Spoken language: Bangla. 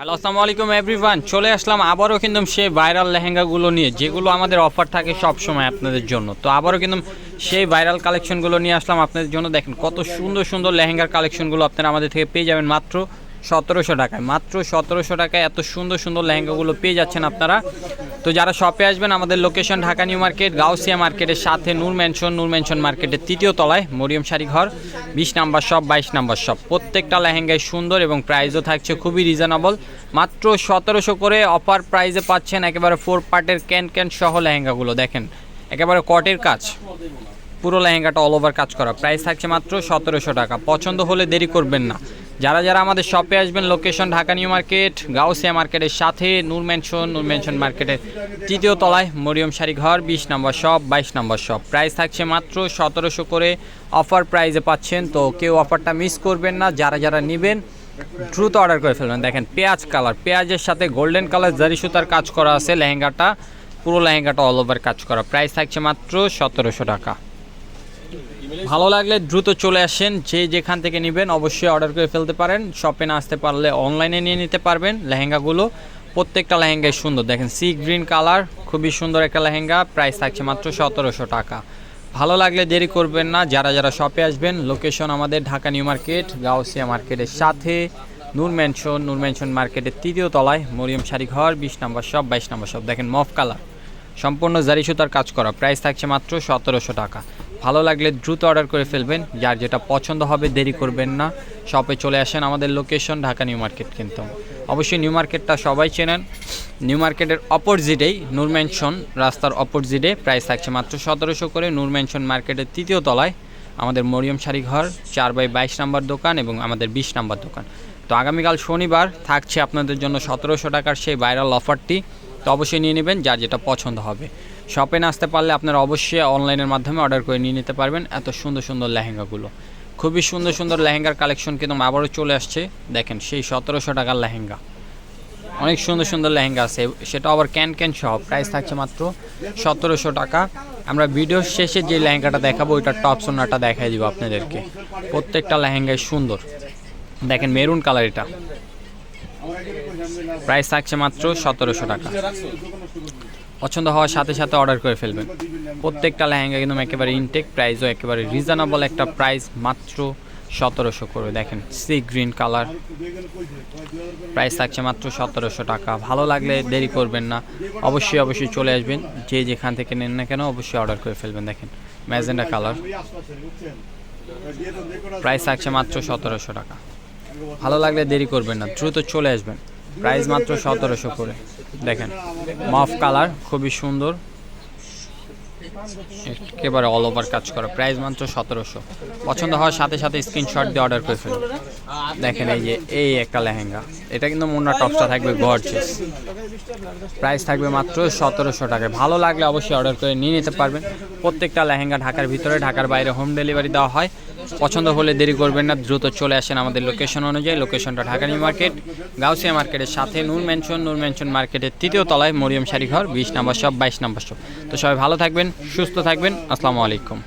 হ্যালো আসসালামু আলাইকুম এভরিওয়ান। চলে আসলাম আবারও কিন্তু সেই ভাইরাল লেহেঙ্গাগুলো নিয়ে, যেগুলো আমাদের অফার থাকে সব সময় আপনাদের জন্য। তো আবারও কিন্তু সেই ভাইরাল কালেকশনগুলো নিয়ে আসলাম আপনাদের জন্য। দেখেন কত সুন্দর সুন্দর লেহেঙ্গার কালেকশনগুলো আপনারা আমাদের থেকে পেয়ে যাবেন মাত্র সতেরোশো টাকায়। মাত্র সতেরোশো টাকায় এত সুন্দর সুন্দর লেহেঙ্গাগুলো পেয়ে যাচ্ছেন আপনারা। তো যারা শপে আসবেন, আমাদের location Dhaka new market Gausia মার্কেটের সাথে নূর ম্যানশন নূর ম্যানশন মার্কেটের তৃতীয় তলায় মরিয়ম শাড়ি ঘর, বিশ নাম্বার শপ বাইশ নাম্বার শপ প্রত্যেকটা লেহেঙ্গায় সুন্দর এবং প্রাইসও থাকছে খুবই রিজনেবল মাত্র সতেরোশো করে অফার প্রাইসে পাচ্ছেন একেবারে ফোর পার্টের ক্যান ক্যান সহ লেহেঙ্গাগুলো, দেখেন। একেবারে কটের কাজ। পুরো লেহেঙ্গাটা অল ওভার কাজ করা। প্রাইস থাকছে মাত্র সতেরোশো টাকা। পছন্দ হলে দেরি করবেন না। যারা যারা আমাদের শপে আসবেন location Dhaka new market Gausia মার্কেটের সাথে, নূর ম্যানশন নূর ম্যানশন মার্কেটের তৃতীয় তলায় মরিয়ম শাড়ি ঘর, বিশ নম্বর শপ বাইশ নম্বর শপ প্রাইস থাকছে মাত্র সতেরোশো করে অফার প্রাইসে পাচ্ছেন। তো কেউ অফারটা মিস করবেন না, যারা যারা নেবেন, দ্রুত অর্ডার করে ফেলবেন। দেখেন, পেঁয়াজ কালার পেঁয়াজের সাথে গোল্ডেন কালার জারি সুতার কাজ করা আছে, লেহেঙ্গাটা, পুরো লেহেঙ্গাটা অল ওভার কাজ করা। প্রাইস থাকছে মাত্র সতেরোশো টাকা। ভালো লাগলে দ্রুত চলে আসেন, যে যেখান থেকে নেবেন অবশ্যই অর্ডার করে ফেলতে পারেন। শপে না আসতে পারলে অনলাইনে নিয়ে নিতে পারবেন লেহেঙ্গাগুলো। প্রত্যেকটা লেহেঙ্গাই সুন্দর। দেখেন সি গ্রিন কালার খুবই সুন্দর একটা লেহেঙ্গা। প্রাইস থাকছে মাত্র সতেরোশো টাকা। ভালো লাগলে দেরি করবেন না। যারা যারা শপে আসবেন লোকেশন আমাদের ঢাকা নিউ মার্কেট, গাউসিয়া মার্কেটের সাথে। নূর ম্যানশন নূর ম্যানশন মার্কেটের তৃতীয় তলায় মরিয়ম শাড়ি ঘর বিশ নম্বর শপ বাইশ নম্বর শপ দেখেন, মফ কালার সম্পূর্ণ জারি সুতার কাজ করা। প্রাইস থাকছে মাত্র সতেরোশো টাকা। ভালো লাগলে দ্রুত অর্ডার করে ফেলবেন। যার যেটা পছন্দ হবে, দেরি করবেন না। শপে চলে আসেন আমাদের লোকেশন ঢাকা নিউ মার্কেট কিন্তু। অবশ্যই নিউ মার্কেটটা সবাই চেনেন। নিউ মার্কেটের অপোজিটেই নূর ম্যানশন রাস্তার অপোজিটে প্রাইস থাকছে মাত্র সতেরোশো করে। নূর ম্যানশন মার্কেটের তৃতীয় তলায় আমাদের মরিয়ম শাড়ি ঘর, চার বাই বাইশ নাম্বার দোকান এবং আমাদের বিশ নাম্বার দোকান। তো আগামীকাল শনিবার থাকছে আপনাদের জন্য সতেরোশো টাকার সেই ভাইরাল অফারটি তো অবশ্যই নিয়ে নেবেন, যার যেটা পছন্দ হবে। শপে না আসতে পারলে আপনারা অবশ্যই অনলাইনের মাধ্যমে অর্ডার করে নিয়ে নিতে পারবেন এত সুন্দর সুন্দর লেহেঙ্গাগুলো। খুবই সুন্দর সুন্দর লেহেঙ্গার কালেকশন কিন্তু আবারও চলে আসছে। দেখেন, সেই সতেরোশো টাকার লেহেঙ্গা। অনেক সুন্দর সুন্দর লেহেঙ্গা আছে। সেটা আবার ক্যান ক্যান সহ প্রাইস থাকছে মাত্র সতেরোশো টাকা। আমরা ভিডিওর শেষে যে লেহেঙ্গাটা দেখাবো, ওইটার টপ সোনাটা দেখাই দিব আপনাদেরকে। প্রত্যেকটা লেহেঙ্গায় সুন্দর। দেখেন মেরুন কালার এটা। প্রাইস থাকছে মাত্র সতেরোশো টাকা। পছন্দ হওয়ার সাথে সাথে অর্ডার করে ফেলবেন। প্রত্যেকটা লেহেঙ্গা কিন্তু একেবারে ইনটেক প্রাইসও একেবারে রিজনেবল একটা প্রাইস মাত্র সতেরোশো করে দেখেন সি গ্রিন কালার প্রাইস থাকছে মাত্র সতেরোশো টাকা। ভালো লাগলে দেরি করবেন না। অবশ্যই অবশ্যই চলে আসবেন। যে যেখান থেকে নেন না কেন অবশ্যই অর্ডার করে ফেলবেন। দেখেন, ম্যাজেন্ডা কালার প্রাইস থাকছে মাত্র সতেরোশো টাকা। ভালো লাগলে দেরি করবেন না। দ্রুত চলে আসবেন। প্রাইস মাত্র সতেরোশো করে। দেখেন, মফ কালার, খুবই সুন্দর। একেবারে অল ওভার কাজ করা। প্রাইস মাত্র সতেরোশো। পছন্দ হওয়ার সাথে সাথে স্ক্রিনশট দিয়ে অর্ডার করে ফেলুন। দেখেন এই যে, এই একটা লেহেঙ্গা। এটা কিন্তু মুন্না টপসটা থাকবে গর্জেস প্রাইস থাকবে মাত্র সতেরোশো টাকায়। ভালো লাগলে অবশ্যই অর্ডার করে নিয়ে নিতে পারবেন। প্রত্যেকটা লেহেঙ্গা ঢাকার ভিতরে, ঢাকার বাইরে হোম ডেলিভারি দেওয়া হয়। পছন্দ হলে দেরি করবেন না, দ্রুত চলে আসেন আমাদের লোকেশন অনুযায়ী লোকেশনটা ঢাকানি মার্কেট, গাউসিয়া মার্কেটের সাথে নূর ম্যানশন নূর ম্যানশন মার্কেটের তৃতীয় তলায় মরিয়ম শাড়িঘর, বিশ নম্বর সব বাইশ নম্বর শপ তো সবাই ভালো থাকবেন, সুস্থ থাকবেন, আসসালামু আলাইকুম।